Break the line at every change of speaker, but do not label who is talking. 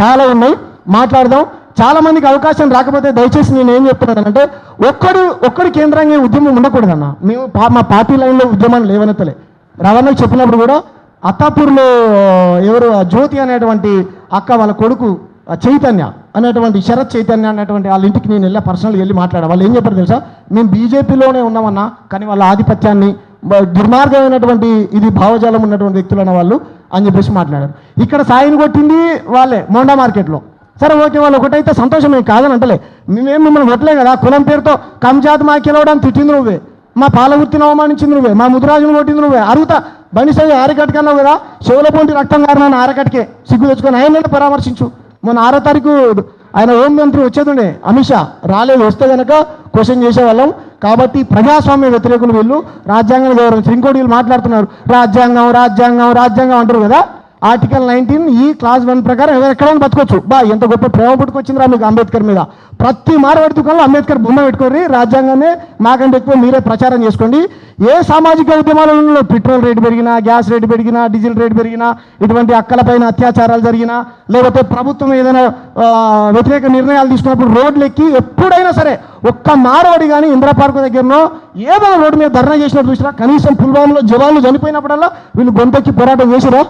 చాలా ఉన్నాయి. మాట్లాడదాం. చాలా మందికి అవకాశం రాకపోతే దయచేసి నేను ఏం చెప్తున్నానంటే ఒక్కడు ఒక్కడి కేంద్రంగా ఈ ఉద్యమం ఉండకూడదన్న. మేము పా- మా పార్టీ లైన్లో ఉద్యమాలు లేవనెత్తలే. రవాణాకు చెప్పినప్పుడు కూడా అత్తాపూర్లో ఎవరు ఆ జ్యోతి అనేటువంటి అక్క వాళ్ళ కొడుకు చైతన్య అనేటువంటి శరత్ చైతన్య అనేటువంటి వాళ్ళ ఇంటికి నేను వెళ్ళా పర్సనల్గా వెళ్ళి మాట్లాడా. వాళ్ళు ఏం చెప్పారు తెలుసా? మేము బీజేపీలోనే ఉన్నామన్నా కానీ వాళ్ళ ఆధిపత్యాన్ని దుర్మార్గమైనటువంటి ఇది భావజాలం ఉన్నటువంటి వ్యక్తులు అన్న వాళ్ళు అని చెప్పేసి మాట్లాడారు. ఇక్కడ సాయిని కొట్టింది వాళ్ళే మోండా మార్కెట్లో. సరే ఓకే వాళ్ళు ఒకటైతే సంతోషం కాదని అంటలే. మేమేం మిమ్మల్ని కొట్టలే కదా? కులం పేరుతో కంజాత్ మాకెలవడానికి తిట్టింది నువ్వే. మా పాలవృత్తిని అవమానించింది నువ్వే. మా ముదురాజును కొట్టింది నువ్వే. అరుగుతా బనిసై ఆరకట్టుకన్నావు కదా? శివలపొంటి రక్తం కారణాన్ని ఆరకట్టుకే సిగ్గు తెచ్చుకొని ఆయన పరామర్శించు. మొన్న ఆరో తారీఖు ఆయన హోం మంత్రి వచ్చేదుండే అమిత్ షా. రాలేదు వస్తే కనుక క్వశ్చన్ చేసేవాళ్ళం. కాబట్టి ప్రజాస్వామ్య వ్యతిరేకులు వీళ్ళు రాజ్యాంగాన్ని గౌరవించారు. ఇంకోటి వీళ్ళు మాట్లాడుతున్నారు. రాజ్యాంగం రాజ్యాంగం రాజ్యాంగం అంటారు కదా? ఆర్టికల్ నైన్టీన్ ఈ క్లాస్ వన్ ప్రకారం ఎక్కడైనా బతకొచ్చు. బా ఎంత గొప్ప ప్రేమ పుట్టుకొచ్చిందిరా మీకు అంబేద్కర్ మీద. ప్రతి మార్వాడి దుకాణంలో అంబేద్కర్ బొమ్మ పెట్టుకోరి రాజ్యాంగాన్ని మాకంటే ఎక్కువ మీరే ప్రచారం చేసుకోండి. ఏ సామాజిక ఉద్యమాలలో పెట్రోల్ రేటు పెరిగినా గ్యాస్ రేటు పెరిగినా డీజిల్ రేటు పెరిగినా ఇటువంటి అక్కలపైన అత్యాచారాలు జరిగినా లేకపోతే ప్రభుత్వం ఏదైనా వ్యతిరేక నిర్ణయాలు తీసుకున్నప్పుడు రోడ్లు ఎక్కి ఎప్పుడైనా సరే ఒక్క మారవాడి కానీ ఇందిరా పార్క్ దగ్గరనో ఏదో రోడ్డు మీద ధర్నా చేసినట్టు చూసినా కనీసం పుల్వామాలో జవాన్లు చనిపోయినప్పుడల్లా వీళ్ళు గొంతెక్కి పోరాటం చేసిరా